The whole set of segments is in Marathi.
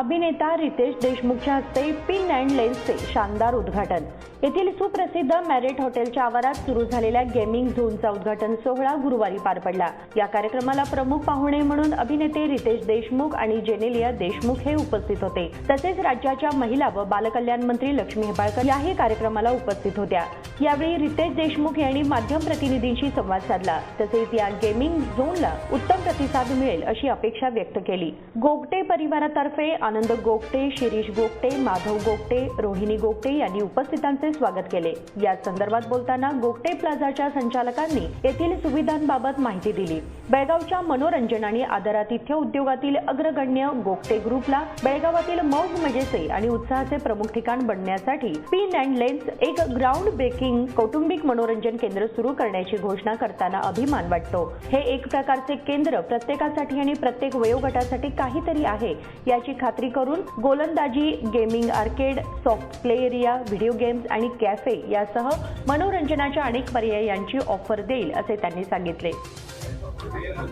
अभिनेता रितेश देशमुखच्या हस्ते पिन अँड लेन्सचे शानदार उद्घाटन. येथील सुप्रसिद्ध मॅरिट हॉटेलच्या आवारात सुरू झालेल्या गेमिंग झोनचा उद्घाटन सोहळा गुरुवारी पार पडला. या कार्यक्रमाला प्रमुख पाहुणे म्हणून अभिनेते रितेश देशमुख आणि जेनेलिया देशमुख हे उपस्थित होते. तसेच राज्याच्या महिला व बालकल्याण मंत्री लक्ष्मी हेबाळकर याही कार्यक्रमाला उपस्थित होत्या. यावेळी रितेश देशमुख यांनी माध्यम प्रतिनिधींशी संवाद साधला. तसेच या गेमिंग झोनला उत्तम प्रतिसाद मिळेल अशी अपेक्षा व्यक्त केली. गोगटे परिवारातर्फे आनंद गोगटे शिरीष गोगटे माधव गोगटे रोहिणी गोगटे यांनी उपस्थितांचे स्वागत केले. या संदर्भात बोलताना गोगटे प्लाझाच्या संचालकांनी येथील सुविधांबाबत माहिती दिली. बेळगावच्या मनोरंजन आणि आदरातिथ्य उद्योगातील अग्रगण्य गोगटे ग्रुपला बेळगावातील मौज मजेचे आणि उत्साहाचे प्रमुख ठिकाण बनण्यासाठी पिन अँड लेन्स एक ग्राउंड ब्रेकिंग कौटुंबिक मनोरंजन केंद्र सुरू करण्याची घोषणा करताना अभिमान वाटतो. हे एक प्रकारचे केंद्र प्रत्येकासाठी आणि प्रत्येक वयोगटासाठी काहीतरी आहे. याची खात्री करून गोलंदाजी gaming arcade soft play area video games आणि कॅफे यासह मनोरंजनाच्या अनेक पर्यायांची ऑफर देईल असे त्यांनी सांगितले.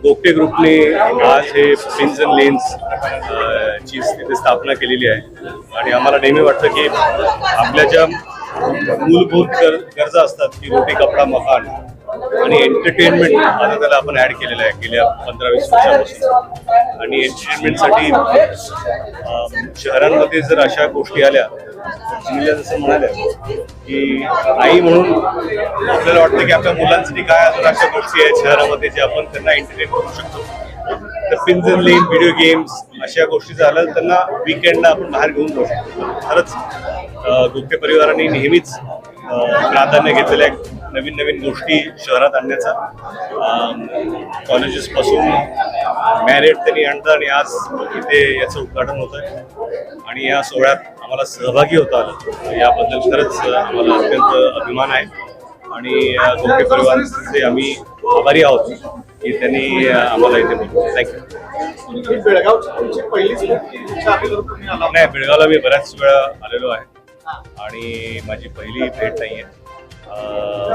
गोपे ग्रुपने आज हे प्रिन्स अँड लेन्स ची तिथे स्थापना केलेली आहे. आणि आम्हाला नेहमी वाटतं की आपल्या ज्या मूलभूत गरजा असतात की रोटी कपडा मकान आणि एंटरटेनमेंट आता त्याला आपण ऍड केलेलं आहे गेल्या पंधरा वीस वर्षापासून. आणि एंटरटेनमेंटसाठी शहरांमध्ये जर अशा गोष्टी आल्या जिल्ह्या जसं म्हणाल्या की आई म्हणून आपल्याला वाटतं की आपल्या मुलांसाठी काय अजून अशा गोष्टी आहेत शहरामध्ये जे आपण त्यांना एंटरटेन करू शकतो. तर पिंजन लेन व्हिडिओ गेम्स अशा गोष्टी झाल्या त्यांना विकेंडला आपण बाहेर घेऊन जाऊ शकतो. खरंच गुप्ते परिवाराने नेहमीच प्राधान्य घेतलेल्या आहेत नवीन नवीन गोष्टी शहरात आणण्याचा. कॉलेजेसपासून मॅरेड मॅरिट त्यांनी आणतं आणि आज इथे याचं उद्घाटन होतं आणि या सोहळ्यात आम्हाला सहभागी होता. आलं याबद्दल खरंच आम्हाला अत्यंत अभिमान आहे. आणि गोखे परिवाराचे आम्ही आभारी आहोत की त्यांनी आम्हाला इथे बोलवलं थँक्यू आला नाही बेळगावला मी बऱ्याच वेळा आलेलो आहे. आणि माझी पहिली भेट नाही आहे.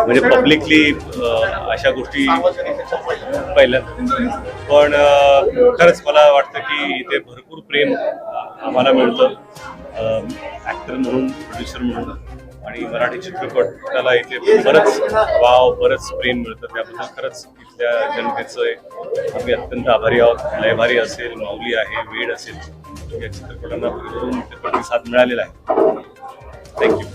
म्हणजे पब्लिकली अशा गोष्टी सार्वजनिक ह्याच्यात पहिलं. पहिल्यांदा. पण खरंच मला वाटतं की इथे भरपूर प्रेम आम्हाला मिळतं. ॲक्टर म्हणून प्रोड्युसर म्हणून आणि मराठी चित्रपटाला इथे बरंच वाव बरंच प्रेम मिळतं. त्याबद्दल खरंच इथल्या जनतेचं आम्ही अत्यंत आभारी आहोत. लयभारी असेल माऊली आहे वेड असेल. या चित्रपटांना प्रतिसाद मिळालेला आहे. थँक्यू